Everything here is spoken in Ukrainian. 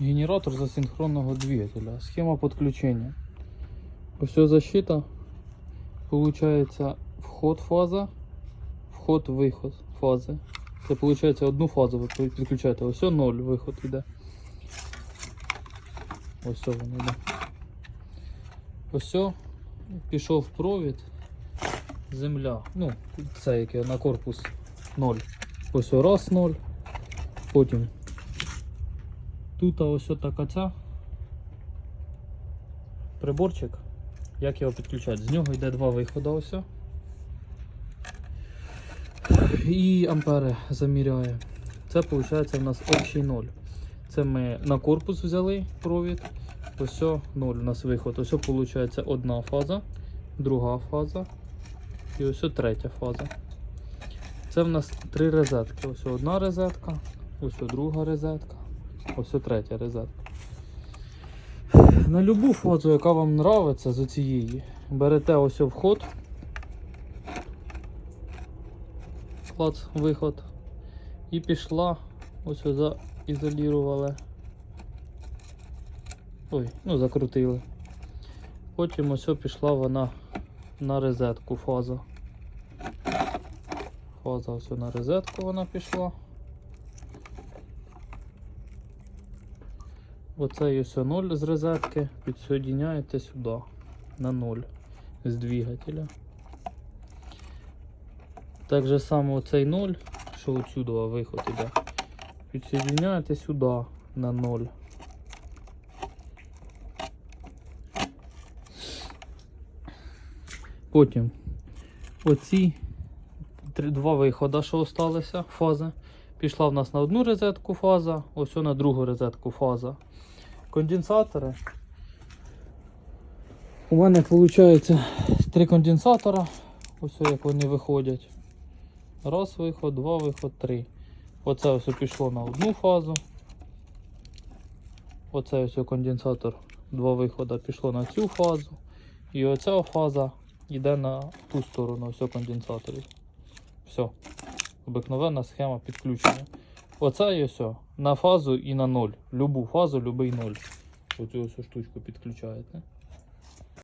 Генератор засинхронного двигателя. Схема подключения. Все защита. Получается вход фаза, вход виход фази. Це виходить одну фазу ви підключаєте. Ось 0 виход іде. Ось він іде. Ось пішов провід. Земля. Ну, це яке на корпус 0. Ось раз 0. Потім тут ось така ця приборчик. Як його підключати? З нього йде два виходи ось. І ампери заміряє. Це виходить у нас общий 0. Це ми на корпус взяли провід. Ось 0 у нас виход. Ось виходить одна фаза, друга фаза і ось третя фаза. Це в нас три розетки. Ось одна розетка, ось друга розетка, ось третя розетка. На любу фазу, яка вам подобається з цієї, берете ось вход, клац, виход, і пішла, ось заізолірували. Ой, ну закрутили. Потім ось пішла вона на розетку фаза. Фаза ось на розетку вона пішла. Оцей ось 0 з розетки підсоединяєте сюди на 0 з двигателя. Так же само оцей 0, що отсюди виход іде, підсоединяєте сюди на 0. Потім оці два виходи, що залишилися, фази. Пішла в нас на одну розетку фаза, ось на другу розетку фаза. Конденсатори. У мене виходить три конденсатора. Ось як вони виходять. Раз виход, два виход, три. Оце ось пішло на одну фазу. Оце ось конденсатор, два виходи пішло на цю фазу. І оця фаза йде на ту сторону ось конденсаторів. Все. Обикновенна схема підключення. Оце і ось на фазу і на ноль. Любу фазу, любий ноль. Оцю ось штучку підключаєте.